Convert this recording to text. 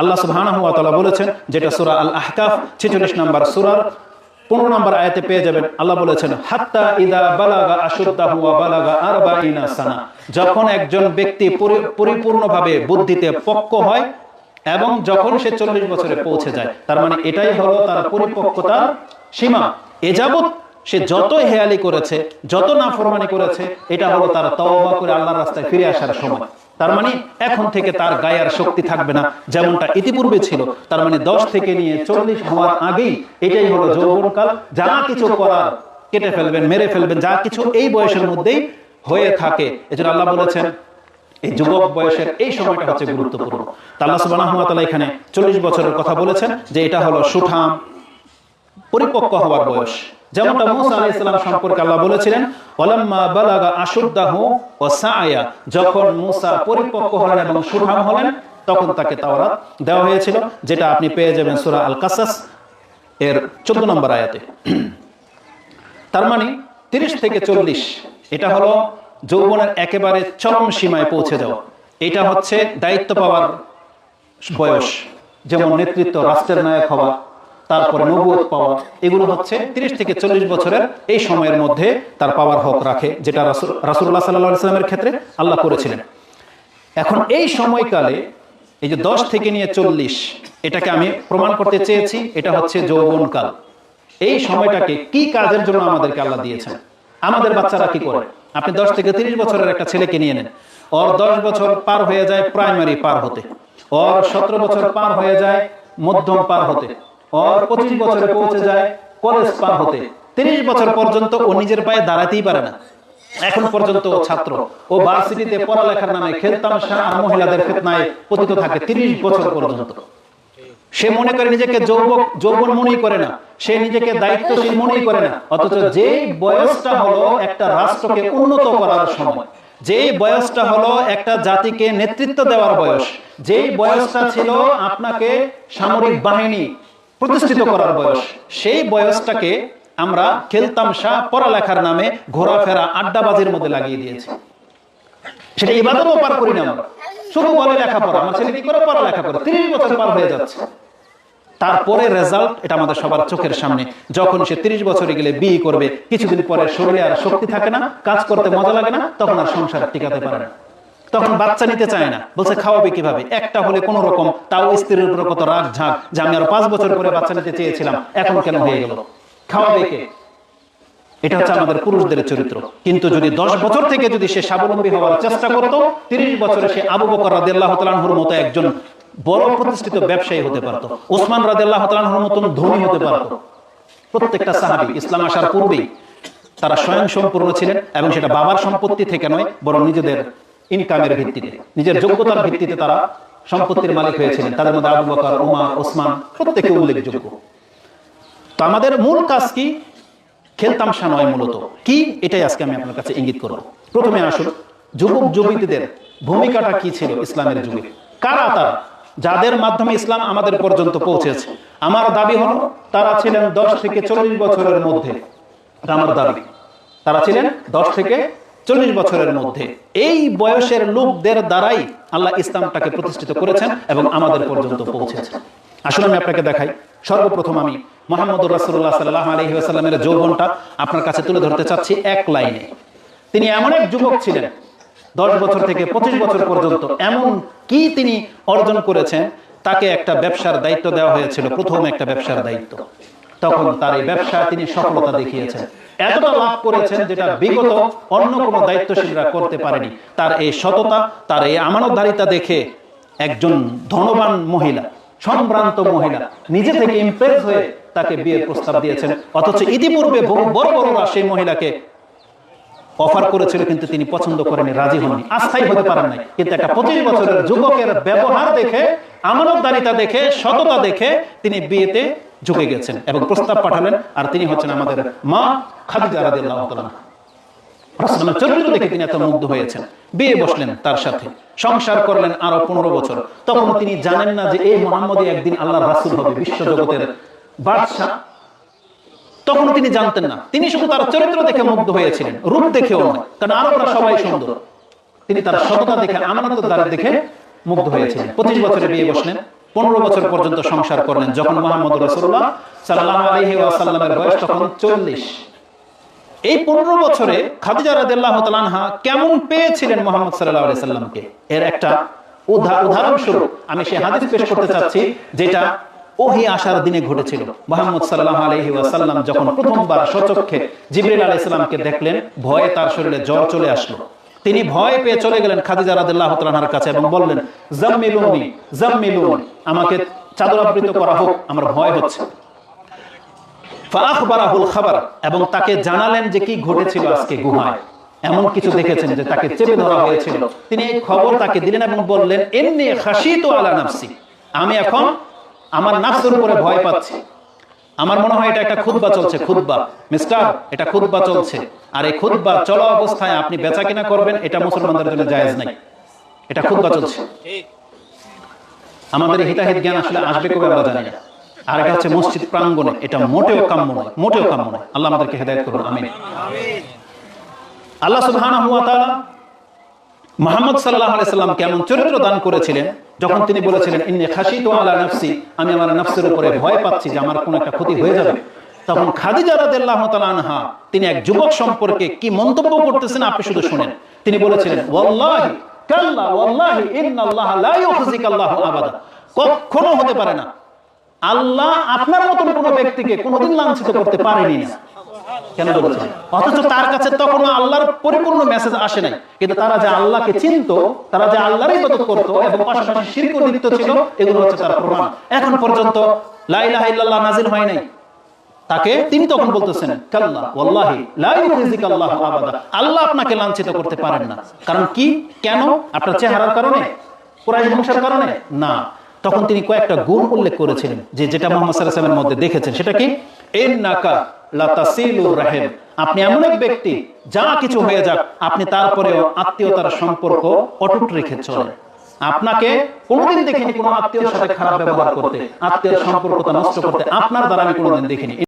আল্লাহ তাআলা বলেছেন, যেটা সূরা আল আহকাফ 46 নম্বর সূরার 15 নম্বর আয়াতে পেয়ে যাবেন। আল্লাহ বলেছেন, হাত্তা ইদা বালাগা আশুদ্দাহু ওয়া বালাগা আরবাইনা সানা। যখন একজন ব্যক্তি পরিপূর্ণভাবে বুদ্ধিতে পক্ক হয় এবং যখন সে চল্লিশ বছরে পৌঁছে যায়, তার মানে এটাই হলো তার পরিপক্কতার সীমা। এ যাবৎ সে যত হেয়ালি করেছে, যত না নাফরমানি করেছে, এটা হলো তার তওবা করে আল্লাহর রাস্তায় ফিরে আসার সময়। তার মানে এখন থেকে তার গায়ে আর শক্তি থাকবে না যেমনটা ইতিপূর্বে ছিল। তার মানে দশ থেকে নিয়ে চল্লিশ হওয়ার আগেই এটাই হলো যৌবনকাল। যা কিছু করার কেটে ফেলবেন মেরে ফেলবেন যা কিছু এই বয়সের মধ্যেই হয়ে থাকে। এজন্য আল্লাহ বলেছেন এই যুবক বয়সের এই সময়টা হচ্ছে গুরুত্বপূর্ণ। তা আল্লাহ সুবহানাহু ওয়া তাআলা এখানে 40 বছরের কথা বলেছেন যে এটা হলো সুঠাম। পরিপক্ক হওয়ার বয়স। যেমনটা মুসা আলাইহিস সালাম সম্পর্কে আল্লাহ বলেছিলেন ওয়ালাম্মা বালাগা আশুদ্দাহু ওয়া সাআয়া। যখন মুসা পরিপক্ক হলেন এবং সুঠাম হলেন তখন তাকে তাওরাত দেওয়া হয়েছিল যেটা আপনি পেয়ে যাবেন সূরা আল কাসাস এর 14 নম্বর আয়াতে। তার মানে 30 থেকে চল্লিশ এটা হলো যৌবনের একেবারে চরম সীমায় পৌঁছে যাওয়া এটা হচ্ছে দায়িত্ব পাওয়ার বয়স যেমন নেতৃত্ব রাষ্ট্রের নায়ক হওয়া। তারপরে নবুয়ত পাওয়া, এগুলো হচ্ছে 30 থেকে চল্লিশ বছরের এই সময়ের মধ্যে তার পাওয়ার হক রাখে, যেটা রাসূল রাসূলুল্লাহ সাল্লাল্লাহু আলাইহি সাল্লামের ক্ষেত্রে আল্লাহ করেছিলেন। এখন এই সময়কালে এই যে দশ থেকে নিয়ে চল্লিশ, এটাকে আমি প্রমাণ করতে চেয়েছি, এটা হচ্ছে যৌবনকাল। এই সময়টাকে কি কাজের জন্য আমাদেরকে আল্লাহ দিয়েছেন? আমাদের বাচ্চারা কি করে? আপনি দশ থেকে তিরিশ বছরের একটা ছেলেকে নিয়ে নেন। ওর দশ বছর পার হয়ে যায় প্রাইমারি পার হতে। ওর সতেরো বছর পার হয়ে যায় মধ্যম পার হতে। ওর পঁচিশ বছরে পৌঁছে যায় কলেজ পার হতে। তিরিশ বছর পর্যন্ত ও নিজের পায়ে দাঁড়াতেই পারে না। এখন পর্যন্ত ছাত্র। ও ভার্সিটিতে পড়ালেখার নামে খেলতামশা আর মহিলাদের ফেতনায় পতিত থাকে তিরিশ বছর পর্যন্ত। সে মনে করে নিজেকে যৌবক যৌবন মনেই করে না। সে নিজেকে দায়িত্বশীল মনেই করে না। অথচ যে বয়সটা হলো একটা রাষ্ট্রকে উন্নত করার সময়। যে বয়সটা হলো একটা জাতিকে নেতৃত্ব দেওয়ার বয়স। যেই বয়সটা ছিল আপনাকে সামরিক বাহিনী প্রতিষ্ঠিত করার বয়স। সেই বয়সটাকে আমরা খেলতামশা পড়ালেখার নামে ঘোরাফেরা, আড্ডাবাজির মধ্যে লাগিয়ে দিয়েছি। সেটা ইবাদতও পার করি না আমরা শুধু বলে লেখাপড়া, আমার ছেলে কি করে পড়ালেখা করে? তিরিশ বছর পার হয়ে যাচ্ছে। তারপরে রেজাল্ট এটা আমাদের সবার চোখের সামনে। যখন সে তিরিশ বছরে গেলে বিয়ে করবে, কিছুদিন পরে শরীরে আর শক্তি থাকে না, কাজ করতে মজা লাগে না, তখন আর সংসার টিকাতে পারে না। তখন বাচ্চা নিতে চায় না। বলছে, খাওয়াবে কীভাবে? একটা হলে কোন রকম তাও স্ত্রীর উপর কত রাগ, ঝাঁক, যে আমি আর পাঁচ বছর পরে বাচ্চা নিতে চেয়েছিলাম, এখন কেন হয়ে গেল? খাওয়াবে কে? এটা হচ্ছে আমাদের পুরুষদের চরিত্র। কিন্তু যদি দশ বছর থেকে যদি সে স্বাবলম্বী হওয়ার চেষ্টা করতো, তিরিশ বছরে সে আবু বকর রাদিয়াল্লাহু তাআলার মতো একজন বড় প্রতিষ্ঠিত ব্যবসায়ী হতে পারত। ওসমান রাদিয়াল্লাহু তাআলার মতন ধনী হতে পারত। প্রত্যেকটা সাহাবী ইসলাম আসার পূর্বেই তারা স্বয়ং সম্পূর্ণ ছিলেন এবং সেটা বাবার সম্পত্তি থেকে নয়, বরং নিজেদের ইনকামের ভিত্তিতে নিজের যোগ্যতার ভিত্তিতে তারা সম্পত্তির মালিক হয়েছিলেন। তাদের মধ্যে আবু বকর উমর ওসমান প্রত্যেকে উল্লেখযোগ্য। তো আমাদের মূল কাজ কি? খেলতামশা নয় মূলত। কি? এটাই আজকে আমি আপনার কাছে ইঙ্গিত করব। প্রথমে আসুন যুবক যুবতীদের ভূমিকাটা কি ছিল ইসলামের যুগে? কারা তারা? যাদের মাধ্যমে ইসলাম আমাদের পর্যন্ত পৌঁছেছে। আমার দাবি হলো তারা ছিলেন দশ থেকে চল্লিশ বছরের মধ্যে। আমার দাবি। তারা ছিলেন দশ থেকে চল্লিশ বছরের মধ্যে এই বয়সের লোকদের দ্বারাই আল্লাহ ইসলামটাকে প্রতিষ্ঠিত করেছেন এবং আমাদের পর্যন্ত পৌঁছেছে। আসলে আমি আপনাকে দেখাই। সর্বপ্রথম আমি মোহাম্মদ রাসুল্লাহ সাল্লাহ আলহি আসাল্লামের যৌবনটা আপনার কাছে তুলে ধরতে চাচ্ছি এক লাইনে। তিনি এমন এক যুবক ছিলেন, দশ বছর থেকে পঁচিশ বছর পর্যন্ত এমন কি তিনি অর্জন করেছেন, তাকে একটা ব্যবসার দায়িত্ব দেওয়া হয়েছিল, প্রথম একটা ব্যবসার দায়িত্ব। তখন তার এই ব্যবসা তিনি সফলতা দেখিয়েছেন। এতটা লাভ করেছেন যেটা বিগত অন্য কোনো দায়িত্বশীলরা করতে পারেনি। তার এই সততা তার এই আমানতদারিতা দেখে একজন ধনবান মহিলা সম্ভ্রান্ত মহিলা নিজে থেকে ইমপ্রেস হয়ে তাকে বিয়ের প্রস্তাব দিয়েছেন। অথচ ইতিপূর্বে বহু বড় বড়রা সেই মহিলাকে অফার করেছিল কিন্তু তিনি পছন্দ করেনি রাজি হননি। আস্থাই হতে পারেন নাই। কিন্তু একটা পঁচিশ বছরের যুবকের ব্যবহার দেখে আমানতদারিতা দেখে সততা দেখে তিনি বিয়েতে ঝুঁকে গেছেন এবং প্রস্তাব পাঠালেন। আর তিনি হচ্ছেন আমাদের মা খাদিজা চরিত্র দেখে তিনি এত মুগ্ধ হয়েছেন। বিয়ে বসলেন তার সাথে, সংসার করলেন আরও পনেরো বছর। তখন তিনি জানেন না যে এই একদিন হবে বিশ্ব জগতের বাদশাহ। তখন তিনি জানতেন না, তিনি শুধু তার চরিত্র দেখে মুগ্ধ হয়েছিলেন, রূপ দেখেও নয়, কারণ আরবরা সবাই সুন্দর। তিনি তার সততা দেখে আমানত দেখে মুগ্ধ হয়েছিলেন। পঁচিশ বছরে বিয়ে বসলেন। পনেরো বছর পর্যন্ত সংসার করলেন। যখন মোহাম্মদ রসুল্লাহ সাল্লাহ আলহি ওয়াসাল্লামের বয়স তখন চল্লিশ। এই পনেরো বছরে খাদিজা কেমন পেয়েছিলেন মোহাম্মদ সাল্লাল্লাহু আলাইহি সাল্লামকে এর একটা উদা- উদাহরণস্বরূপ আমি সেই হাদিস পেশ করতে চাচ্ছি, যেটা ওহি আসার দিনে ঘটেছিল। মোহাম্মদ আলাইহি ওয়াসাল্লাম যখন প্রথমবার সচক্ষে জিবরিল আলাইহিস সালামকে দেখলেন, ভয়ে তার শরীরে জ্বর চলে আসলো। তিনি ভয় পেয়ে চলে গেলেন খাদিজা রাদিয়াল্লাহু তাআলার কাছে এবং বললেন, জাম্মিলুনি, জাম্মিলুন, আমাকে চাদর আবৃত করা হোক, আমার ভয় হচ্ছে। ফাখবারাহুল খাবার, এবং তাকে জানালেন যে কি ঘটেছিল আজকে গুহায়। এমন কিছু দেখেছেন যে তাকে চেপে ধরা হয়েছিল। তিনি এই খবর তাকে দিলেন এবং বললেন এমনি খাসিতু আলা নাফসি, আমি এখন আমার নাফসের উপরে ভয় পাচ্ছি। আমার মনে হয় এটা একটা খুতবা চলছে, খুতবা। মিস্টার, এটা খুতবা চলছে। আর এই খুতবা চলা অবস্থায় আপনি বেচা কিনা করবেন, এটা মুসলমানদের জন্য জায়েজ নাই। এটা খুতবা চলছে। আমাদের হিতাহিত জ্ঞান আসলে আসবে কবে আমরা জানি আর এটা হচ্ছে মসজিদ প্রাঙ্গণে, এটা মোটেও কাম্য নয়, মোটেও কাম্য নয়। আল্লাহ আমাদেরকে হেদায়েত করুন, আমিন। আল্লাহ সুবহানাহু ওয়া তাআলা মুহাম্মদ সাল্লাল্লাহু আলাইহি সাল্লাম কেমন চরিত্র দান করেছিলেন? যখন তিনি বলেছিলেন, ইন্নী খাশিতু আলা নাফসি আমি আমার নফসের উপরে ভয় পাচ্ছি যে আমার কোনো একটা ক্ষতি হয়ে যাবে। তখন খাদিজা রাদিয়াল্লাহু তাআলা আনহা, তিনি এক যুবক সম্পর্কে কি মন্তব্য করতেছেন আপনি শুধু শুনেন। তিনি বলেছিলেন, ওয়াল্লাহি, কাল্লা, ওয়াল্লাহি, ইন্নাল্লাহা লা ইউখজিকাল্লাহু আবাদা কখনো হতে পারে না। আল্লাহ আপনার মতন কোন ব্যক্তিকে কোনোদিন লাঞ্ছিত করতে পারেনি না। কেন বলেছেন অথচ তার কাছে আল্লাহর পরিপূর্ণ মেসেজ আসে নাই। কিন্তু তারা যে আল্লাহকে চিনতো, তারা যে আল্লাহর ইবাদত করতো, এবং পাশাপাশি শিরক ছিল, এগুলো হচ্ছে তার প্রমাণ। এখন পর্যন্ত ইল্লাল্লাহ নাজিল হয় নাই। তাকে তিনি তখন বলতেছেন, কাল্লা, ওয়াল্লাহি, লা ইউখজিকাল্লাহু আবাদা। আল্লাহ আপনাকে লাঞ্ছিত করতে পারেন না। কারণ কি? কেন? আপনার চেহারার কারণে? কুরাইশ বংশের কারণে? না। তখন তিনি কয়েকটা গুণ উল্লেখ করেছিলেন যে যেটা মোহাম্মদ সাল্লাল্লাহু মধ্যে দেখেছেন। সেটা কি? আপনি এমন এক ব্যক্তি, যা কিছু হয়ে যাক, আপনি তারপরেও আত্মীয়তার সম্পর্ক অটুট রেখে চলেন। আপনাকে কোনোদিন দেখিনি কোনো আত্মীয়র সাথে খারাপ ব্যবহার করতে আত্মীয় সম্পর্কটা নষ্ট করতে। আপনার দ্বারা আমি কোনোদিন দেখিনি।